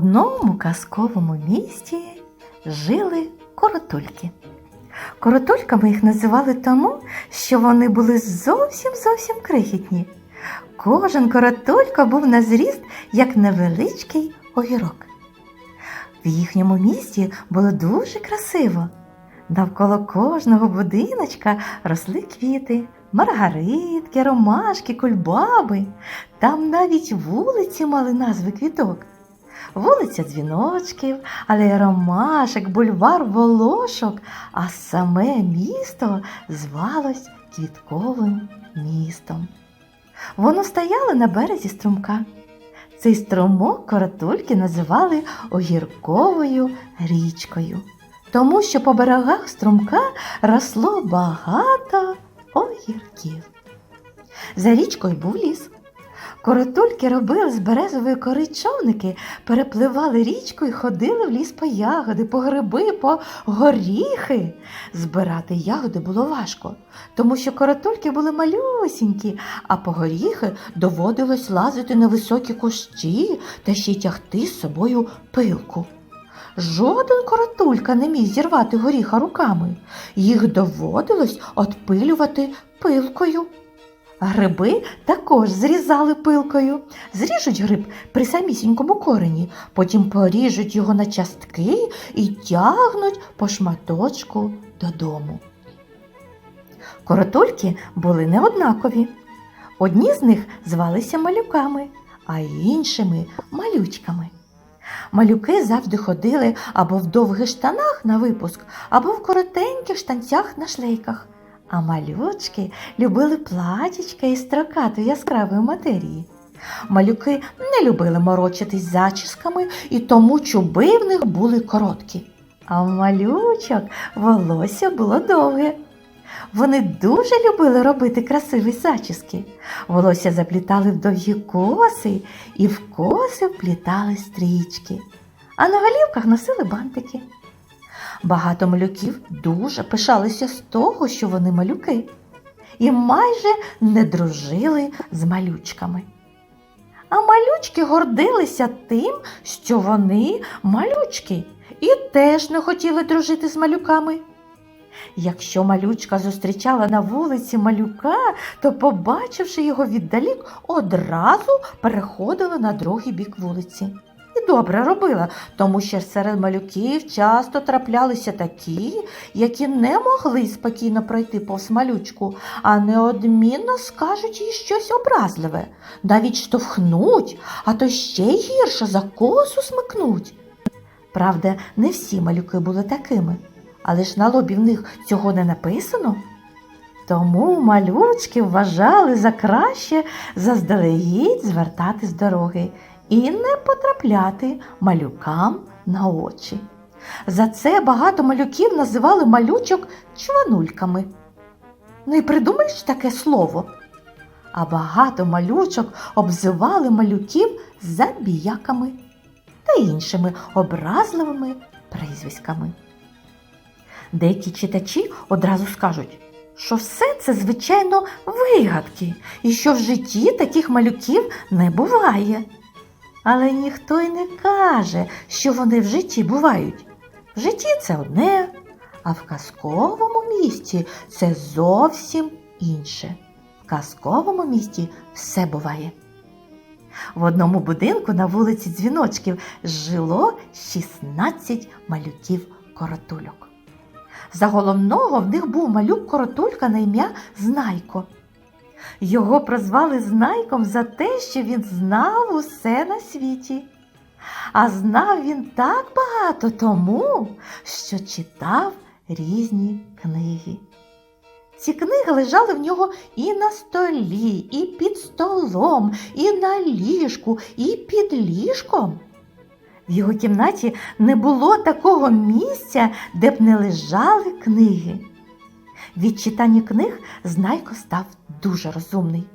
Одному казковому місті жили коротульки. Коротульками їх називали тому, що вони були зовсім зовсім крихітні. Кожен коротулька був на зріст, як невеличкий огірок. В їхньому місті було дуже красиво. Навколо кожного будиночка росли квіти, маргаритки, ромашки, кульбаби. Там навіть вулиці мали назви квіток. Вулиця дзвіночків, алея ромашек, бульвар волошок, а саме місто звалось квітковим містом. Воно стояло на березі струмка. Цей струмок коротульки називали огірковою річкою, тому що по берегах струмка росло багато огірків. За річкою був ліс. Коротульки робили з березової кори човники, перепливали річку і ходили в ліс по ягоди, по гриби, по горіхи. Збирати ягоди було важко, тому що коротульки були малюсінькі, а по горіхи доводилось лазити на високі кущі та ще й тягти з собою пилку. Жоден коротулька не міг зірвати горіха руками. Їх доводилось отпилювати пилкою. Гриби також зрізали пилкою. Зріжуть гриб при самісінькому корені, потім поріжуть його на частки і тягнуть по шматочку додому. Коротульки були неоднакові. Одні з них звалися малюками, а іншими малючками. Малюки завжди ходили або в довгих штанах на випуск, або в коротеньких штанцях на шлейках. А малючки любили платічка із строкатої яскравої матерії. Малюки не любили морочитись зачісками і тому чуби в них були короткі. А в малючок волосся було довге. Вони дуже любили робити красиві зачіски. Волосся заплітали в довгі коси і в коси вплітали стрічки, а на голівках носили бантики. Багато малюків дуже пишалися з того, що вони малюки, і майже не дружили з малючками. А малючки гордилися тим, що вони малючки, і теж не хотіли дружити з малюками. Якщо малючка зустрічала на вулиці малюка, то, побачивши його віддалік, одразу переходила на другий бік вулиці. І добре робила, тому що серед малюків часто траплялися такі, які не могли спокійно пройти повз малючку, а неодмінно скажуть їй щось образливе, навіть штовхнуть, а то ще гірше за косу смикнуть. Правда, не всі малюки були такими, але ж на лобі в них цього не написано. Тому малючки вважали за краще заздалегідь звертати з дороги і не потрапляти малюкам на очі. За це багато малюків називали малючок чванульками. Ну і придумаєш таке слово. А багато малючок обзивали малюків забіяками та іншими образливими прізвиськами. Деякі читачі одразу скажуть, що все це, звичайно, вигадки, і що в житті таких малюків не буває. Але ніхто й не каже, що вони в житті бувають. В житті це одне, а в казковому місті це зовсім інше. В казковому місті все буває. В одному будинку на вулиці Дзвіночків жило 16 малюків коротульок. За головного в них був малюк коротулька на ім'я Знайко. Його прозвали Знайком за те, що він знав усе на світі. А знав він так багато тому, що читав різні книги. Ці книги лежали в нього і на столі, і під столом, і на ліжку, і під ліжком. В його кімнаті не було такого місця, де б не лежали книги. Від читання книг Знайко став дуже розумний,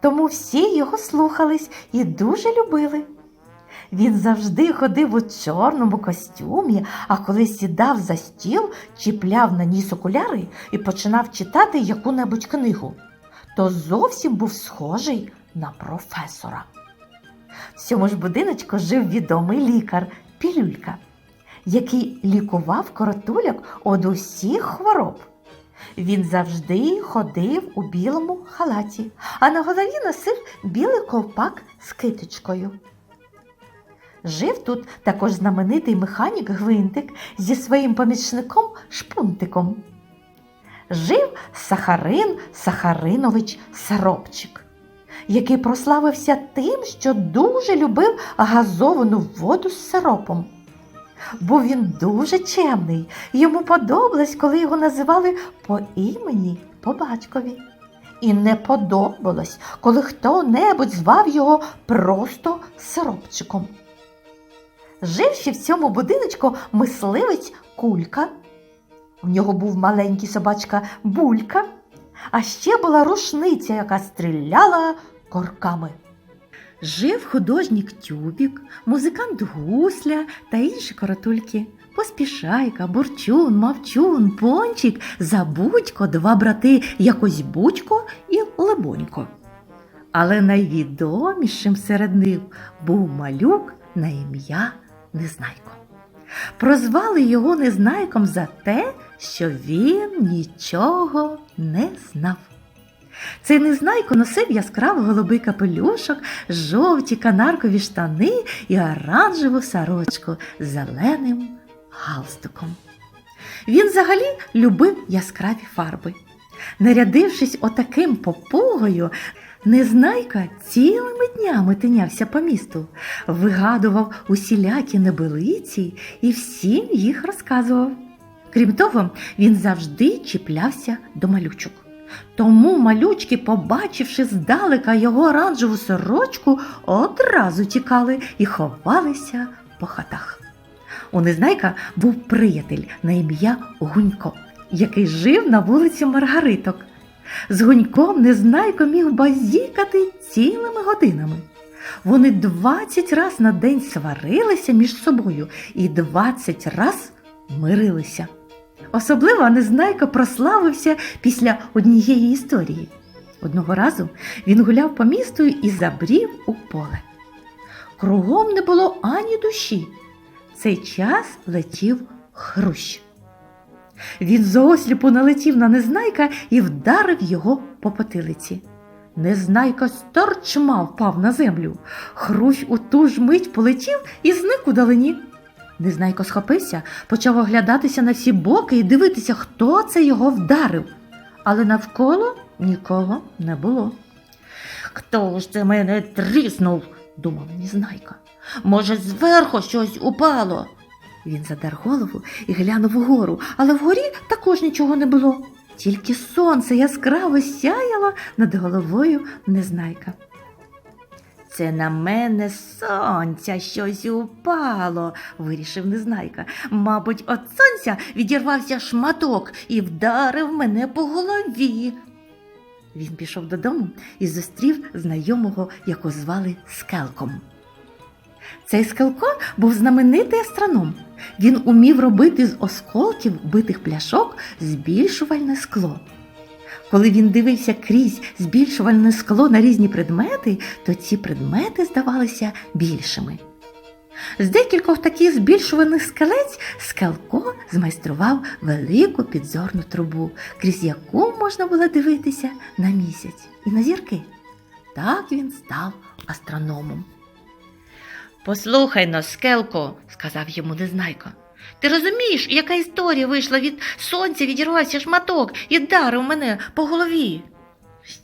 тому всі його слухались і дуже любили. Він завжди ходив у чорному костюмі, а коли сідав за стіл, чіпляв на ніс окуляри і починав читати яку-небудь книгу, то зовсім був схожий на професора. В цьому ж будиночку жив відомий лікар Пілюлька, який лікував коротуляк од усіх хвороб. Він завжди ходив у білому халаті, а на голові носив білий ковпак з китичкою. Жив тут також знаменитий механік Гвинтик зі своїм помічником Шпунтиком. Жив Сахарин Сахаринович Саробчик, який прославився тим, що дуже любив газовану воду з сиропом. Був він дуже чемний, йому подобалось, коли його називали по імені по батькові. І не подобалось, коли хто-небудь звав його просто сиропчиком. Жив ще в цьому будиночку мисливець Кулька. В нього був маленький собачка Булька, а ще була рушниця, яка стріляла корками. Жив художник Тюбік, музикант Гусля та інші коротульки. Поспішайка, Бурчун, Мавчун, Пончик, Забудько, два брати якось Будько і Лебонько. Але найвідомішим серед них був малюк на ім'я Незнайко. Прозвали його Незнайком за те, що він нічого не знав. Цей незнайко носив яскравий голубий капелюшок, жовті канаркові штани і оранжеву сорочку з зеленим галстуком. Він взагалі любив яскраві фарби. Нарядившись отаким попугою, Незнайка цілими днями тинявся по місту, вигадував усілякі небелиці і всім їх розказував. Крім того, він завжди чіплявся до малючок. Тому малючки, побачивши здалека його оранжеву сорочку, одразу тікали і ховалися по хатах. У Незнайка був приятель на ім'я Гунько, який жив на вулиці Маргариток. З Гуньком Незнайко міг базікати цілими годинами. Вони двадцять раз на день сварилися між собою і двадцять раз мирилися. Особливо Незнайко прославився після однієї історії. Одного разу він гуляв по місту і забрів у поле. Кругом не було ані душі. Цей час летів хрущ. Він зоосліпу налетів на Незнайка і вдарив його по потилиці. Незнайка сторчма впав на землю. Хрущ у ту ж мить полетів і зник у далині. Незнайко схопився, почав оглядатися на всі боки і дивитися, хто це його вдарив. Але навколо нікого не було. Хто ж це мене тріснув? думав Незнайка. Може, зверху щось упало. Він задар голову і глянув угору, але вгорі також нічого не було. Тільки сонце яскраво сяяло над головою Незнайка. Це на мене сонця щось упало, вирішив Незнайка. Мабуть, від сонця відірвався шматок і вдарив мене по голові. Він пішов додому і зустрів знайомого, якого звали Скелком. Цей Скелко був знаменитий астроном. Він умів робити з осколків битих пляшок збільшувальне скло. Коли він дивився крізь збільшувальне скло на різні предмети, то ці предмети здавалися більшими. З декількох таких збільшуваних скелець Скелко змайстрував велику підзорну трубу, крізь яку можна було дивитися на місяць і на зірки. Так він став астрономом. Послухай но, Скелко, сказав йому Незнайко. Ти розумієш, яка історія вийшла від сонця, відірвався шматок і вдарив мене по голові.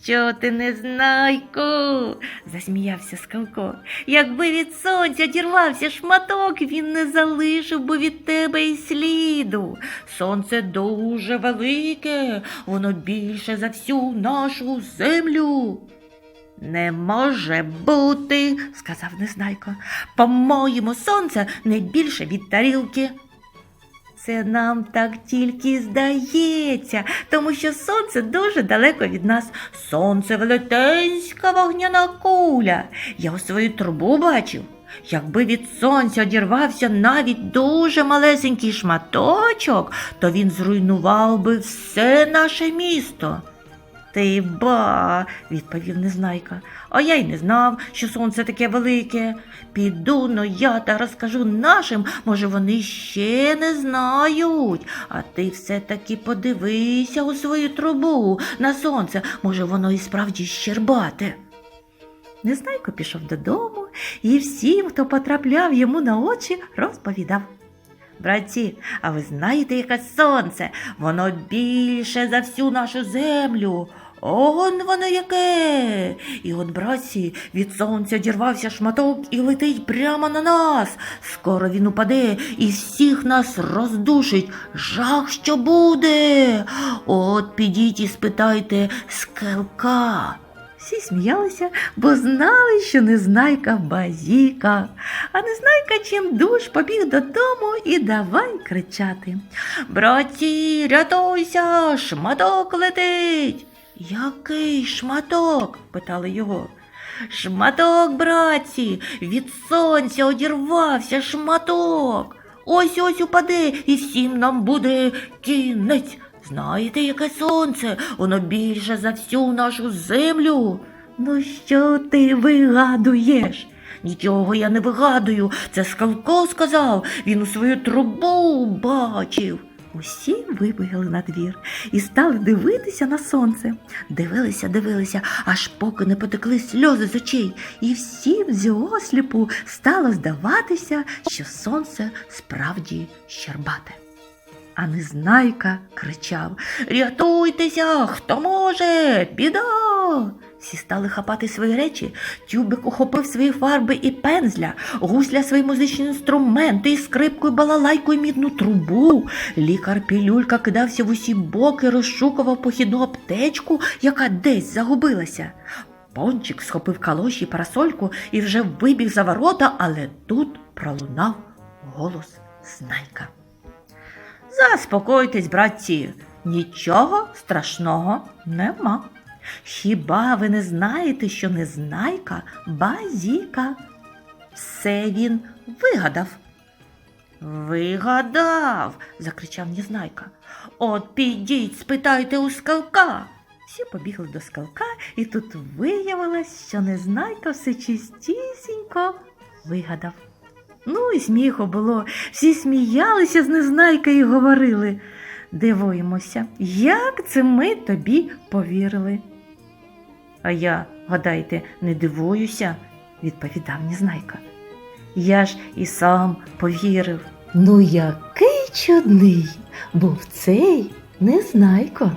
Що ти, Незнайко? засміявся Скалко. Якби від сонця дірвався шматок, він не залишив би від тебе й сліду. Сонце дуже велике, воно більше за всю нашу землю. Не може бути, сказав Незнайко. По-моєму, сонце не більше від тарілки. Це нам так тільки здається, тому що сонце дуже далеко від нас. Сонце велетенська вогняна куля. Я у свою трубу бачив. Якби від сонця одірвався навіть дуже малесенький шматочок, то він зруйнував би все наше місто. Ти ба, відповів Незнайка. А я й не знав, що сонце таке велике. Піду но я та розкажу нашим, може, вони ще не знають. А ти все-таки подивися у свою трубу на сонце, може, воно і справді щербате. Незнайко пішов додому і всім, хто потрапляв йому на очі, розповідав. Братці, а ви знаєте, яке сонце? Воно більше за всю нашу землю. Он воно яке. І от, братці, від сонця дірвався шматок і летить прямо на нас. Скоро він упаде і всіх нас роздушить. Жах, що буде. От підіть і спитайте скелка. Всі сміялися, бо знали, що незнайка базіка. А незнайка чим душ побіг додому і давай кричати. Братці, рятуйся, шматок летить. Який шматок? питали його. Шматок, братці, від сонця одірвався шматок. Ось ось упаде, і всім нам буде кінець. Знаєте, яке сонце? Воно більше за всю нашу землю. Ну що ти вигадуєш? Нічого я не вигадую. Це Скалко сказав. Він у свою трубу бачив. Усі вибігли на двір і стали дивитися на сонце. Дивилися, дивилися, аж поки не потекли сльози з очей, і всім з осліпу стало здаватися, що сонце справді щербате. А незнайка кричав Рятуйтеся, хто може, біда. Всі стали хапати свої речі. Тюбик ухопив свої фарби і пензля, гусля свої музичні інструменти, і скрипку, і балалайку, і мідну трубу. Лікар Пілюлька кидався в усі боки, розшукував похідну аптечку, яка десь загубилася. Пончик схопив калоші й парасольку і вже вибіг за ворота, але тут пролунав голос Знайка. Заспокойтесь, братці, нічого страшного нема. Хіба ви не знаєте, що незнайка базіка? Все він вигадав. Вигадав, закричав Незнайка. От підіть, спитайте у скалка. Всі побігли до скалка, і тут виявилось, що Незнайка все чистісінько вигадав. Ну і сміху було. Всі сміялися з Незнайка і говорили. Дивуємося, як це ми тобі повірили. А я, гадайте, не дивуюся, відповідав Незнайка. Я ж і сам повірив. Ну, який чудний був цей Незнайко.